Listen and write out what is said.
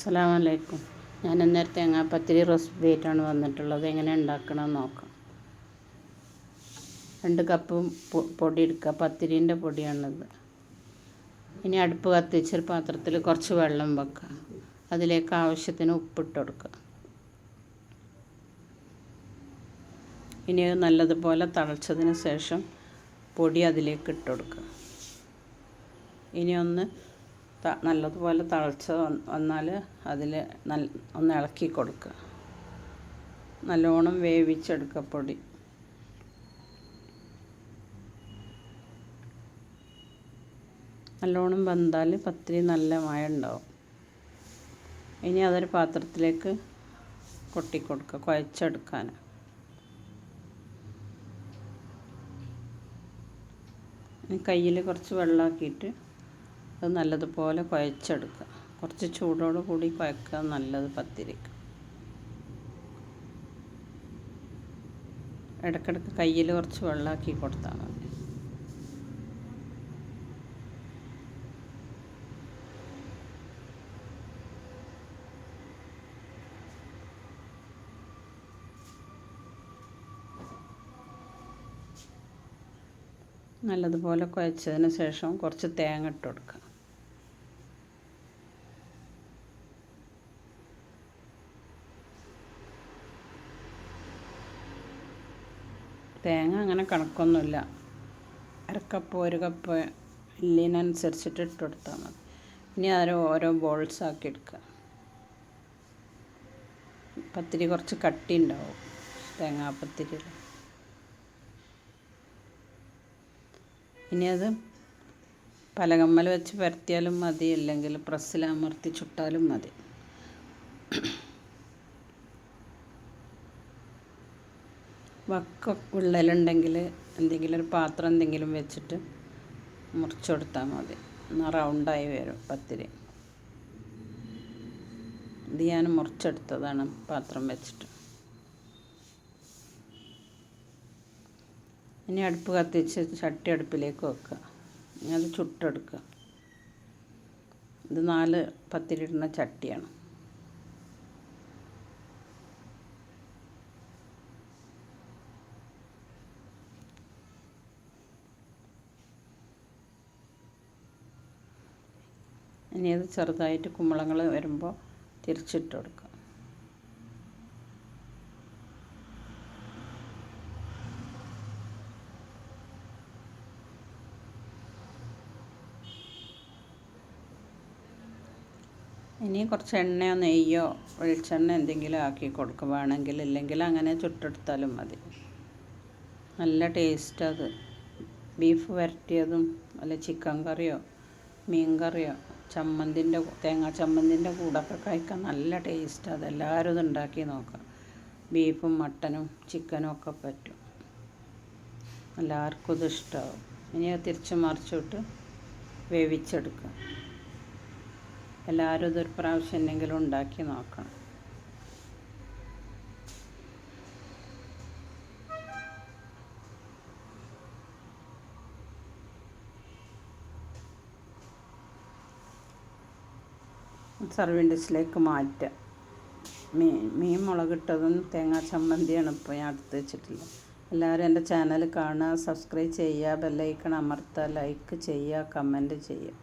അസ്സലാമലൈക്കും. ഞാൻ അന്നേരം തേങ്ങാപ്പത്തിരി റെസിപ്പി ആയിട്ടാണ് വന്നിട്ടുള്ളത്. എങ്ങനെ ഉണ്ടാക്കണമെന്ന് നോക്കാം. രണ്ട് കപ്പ് പൊടി എടുക്കുക. പത്തിരീന്റെ പൊടിയാണിത്. ഇനി അടുപ്പ് കത്തിച്ചൊരു പാത്രത്തിൽ കുറച്ച് വെള്ളം വെക്കുക. അതിലേക്ക് ആവശ്യത്തിന് ഉപ്പിട്ട് കൊടുക്കുക. ഇനി നല്ലതുപോലെ തളച്ചതിന് ശേഷം പൊടി അതിലേക്ക് ഇട്ടുകൊടുക്കുക ഇനി ഒന്ന് നല്ലതുപോലെ തിളച്ച് വന്നാൽ അതിൽ നല്ല ഒന്ന് ഇളക്കി കൊടുക്കുക. നല്ലോണം വേവിച്ചെടുക്കുക പൊടി. നല്ലോണം വന്നാൽ പത്തിരി നല്ല മഴ ഉണ്ടാവും ഇനി അതൊരു പാത്രത്തിലേക്ക് കൊട്ടിക്കൊടുക്കുക കുഴച്ചെടുക്കാൻ കയ്യിൽ കുറച്ച് വെള്ളമാക്കിയിട്ട് അത് നല്ലതുപോലെ കുഴച്ചെടുക്കുക. കുറച്ച് ചൂടോട് കൂടി കുഴക്കുക നല്ലത് പത്തിരിക്ക്. ഇടയ്ക്കിടയ്ക്ക് കയ്യിൽ കുറച്ച് വെള്ളമാക്കി കൊടുത്താൽ മതി. നല്ലതുപോലെ കുഴച്ചതിന് ശേഷം കുറച്ച് തേങ്ങ ഇട്ട് കൊടുക്കുക. തേങ്ങ അങ്ങനെ കണക്കൊന്നുമില്ല. അരക്കപ്പ് ഒരു കപ്പ് ഇല്ലിനനുസരിച്ചിട്ട് ഇട്ട് കൊടുത്താൽ മതി. ഇനി അത് ഓരോ ബോൾസ് ആക്കി എടുക്കുക. പത്തിരി കുറച്ച് കട്ടി ഉണ്ടാവും തേങ്ങാപ്പത്തിരി ഇനി അത് പലകമ്മൽ വെച്ച് പരത്തിയാലും മതി അല്ലെങ്കിൽ പ്രസ്സിൽ അമർത്തി ചുട്ടാലും മതി. വക്ക വിള്ളലുണ്ടെങ്കിൽ എന്തെങ്കിലും ഒരു പാത്രം എന്തെങ്കിലും വെച്ചിട്ട് മുറിച്ച് കൊടുത്താൽ മതി. എന്നാൽ റൗണ്ടായി വരും പത്തിരി. ഇത് ഞാൻ മുറിച്ചെടുത്തതാണ് പാത്രം വെച്ചിട്ട്. ഇനി അടുപ്പ് കത്തിച്ച് ചട്ടി അടുപ്പിലേക്ക് വെക്കുക. ഇനി അത് ചുട്ടെടുക്കുക. ഇത് നാല് പത്തിരി ഇടുന്ന ചട്ടിയാണ്. ഇനി അത് ചെറുതായിട്ട് കുമ്പളങ്ങൾ വരുമ്പോൾ തിരിച്ചിട്ട് കൊടുക്കുക. ഇനി കുറച്ച് എണ്ണയോ നെയ്യോ വെളിച്ചെണ്ണ എന്തെങ്കിലും ആക്കി കൊടുക്കുക വേണമെങ്കിൽ ഇല്ലെങ്കിൽ അങ്ങനെ ചുട്ടെടുത്താലും മതി. നല്ല ടേസ്റ്റ് അത്. ബീഫ് വരട്ടിയതും അല്ല ചിക്കൻ കറിയോ മീൻ കറിയോ ചമ്മന്തിന്റെ തേങ്ങാ ചമ്മന്തിന്റെ കൂടൊക്കെ കഴിക്കാൻ നല്ല ടേസ്റ്റ്. അതെല്ലാവരും ഇത് ഉണ്ടാക്കി നോക്കാം ബീഫും മട്ടനും ചിക്കനും ഒക്കെ പറ്റും. എല്ലാവർക്കും ഇത് ഇഷ്ടമാവും ഇനി തിരിച്ച് മറിച്ചിട്ട് വേവിച്ചെടുക്കുക. എല്ലാവരും ഇതൊരു പ്രാവശ്യം എന്തെങ്കിലും ഉണ്ടാക്കി നോക്കണം. സർവിങ് ഡിഷിലേക്ക് മാറ്റുക മീൻ മീൻ മുളകിട്ടതും തേങ്ങാ ചമ്മന്തിയാണ് ഇപ്പോൾ ഞാൻ അടുത്ത് വെച്ചിട്ടുള്ളത്. എല്ലാവരും എന്റെ ചാനൽ കാണുക സബ്സ്ക്രൈബ് ചെയ്യുക ബെല്ലൈക്കൺ അമർത്തുക ലൈക്ക് ചെയ്യുക കമന്റ് ചെയ്യുക.